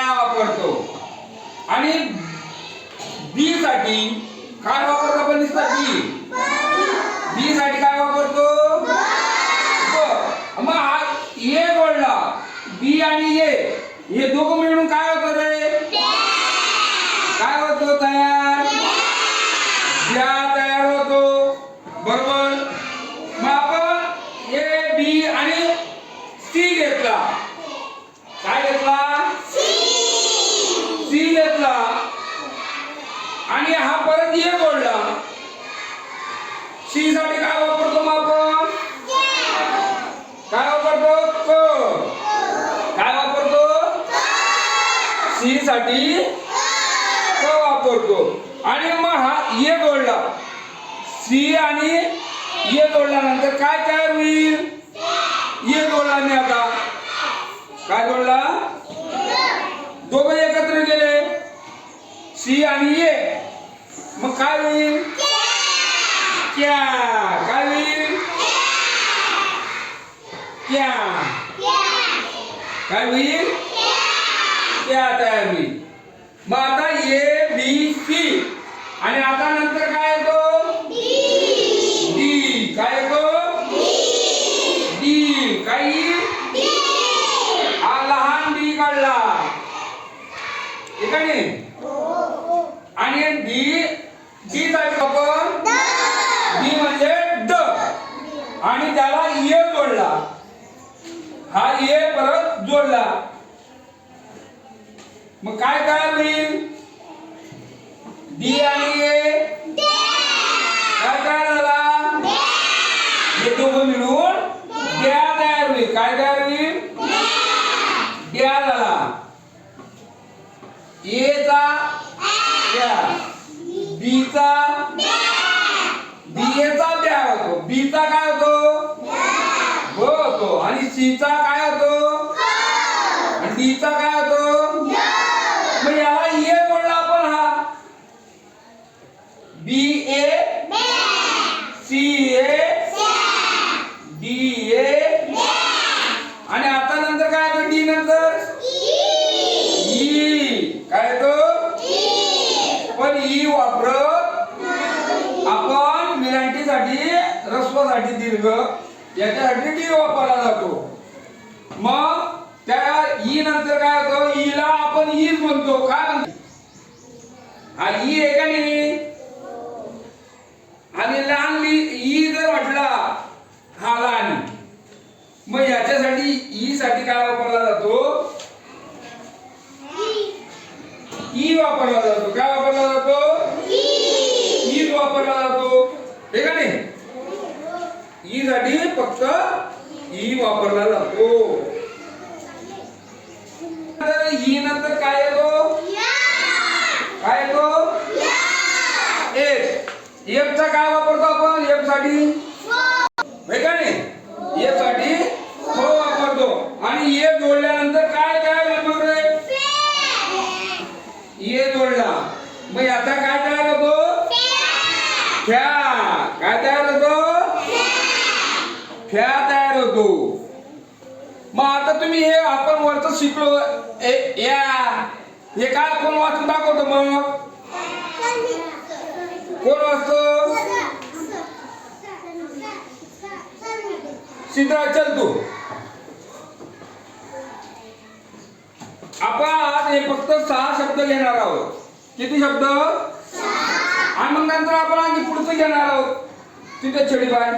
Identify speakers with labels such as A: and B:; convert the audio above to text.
A: त्या वापरतो. आणि बी साठी काय वापरतो आपण नुसतं बी बी साठी काय वापरतो? मग हा ए जोडला बी आणि ए हे दोघं मिळून काय होतं रे? काय होतो तयार? या तयार होतो. बरोबर? मग आपण ए बी आणि सी घेतला. सी साठी वापरतो? आणि मग हा ए जोडला. सी आणि ए जोडल्यानंतर काय तयार होईल? ए जोडला मी आता. काय जोडला? दोघं एकत्र गेले. सी आणि ए मग काय होईल? क्या. काय होईल? क्या. काय होईल? क्या तयार होईल मग आता ए बी सी. आणि आता नंतर काय येतो? डी. काय येतो? डी. काय? हा लहान डी काढला. ठीक आहे नी? आणि डी डी साठी आपण डी म्हणजे ड. आणि त्याला ए जोडला. हा ए परत जोडला. मग काय तयार होईल? डी आणि ए? काय तयार झाला? हे दोघं मिळून द्या तयार होईल. काय तयार होईल? द्या झाला. ए चा द्या. बी चा बी ए चा द्या होतो. बी चा काय होतो? ब होतो. आणि सी चा काय होतो? आणि डी चा काय होतो मग याला ए जोडला आपण हा बी ए सी ए डी ए आणि आता नंतर काय येतो? डी नंतर? ई. काय येतो? पण ई वापरत आपण मिरांटीसाठी रस्वासाठी दीर्घ. याच्यासाठी डी वापरला जातो. मग त्या ई नंतर काय होतं? ला आपण ईच म्हणतो. काय म्हणतो? हा ई आहे का नाही आणि लहान ली- ई जर म्हटला हा लहान मग याच्यासाठी ई साठी काय वापरला जातो ई वापरला जातो काय वापरला जातो ईज वापरला जातो हे का नाही? ई साठी फक्त ई वापरला जातो. ई नंतर काय येतो? काय येतो? एफ एफ चा काय वापरतो आपण? एफसाठी? हे का नाही? एफसाठी हो वापरतो. आणि ए जोडल्यानंतर काय काय मग ए जोडला. मग याचा काय होतो? फ्या काय तयार होतो? फ्या तयार होतो. मग आता तुम्ही हे आपण वरच शिकलो. या. हे काय कोण वाचून दाखवतो मग? कोण वाचतो? सिद्धा चल तू. आपण आज हे फक्त सहा शब्द घेणार आहोत. किती शब्द? आणि मग नंतर आपण आणखी पुढचं घेणार आहोत.
B: তুই তো ছড়ি
C: পায়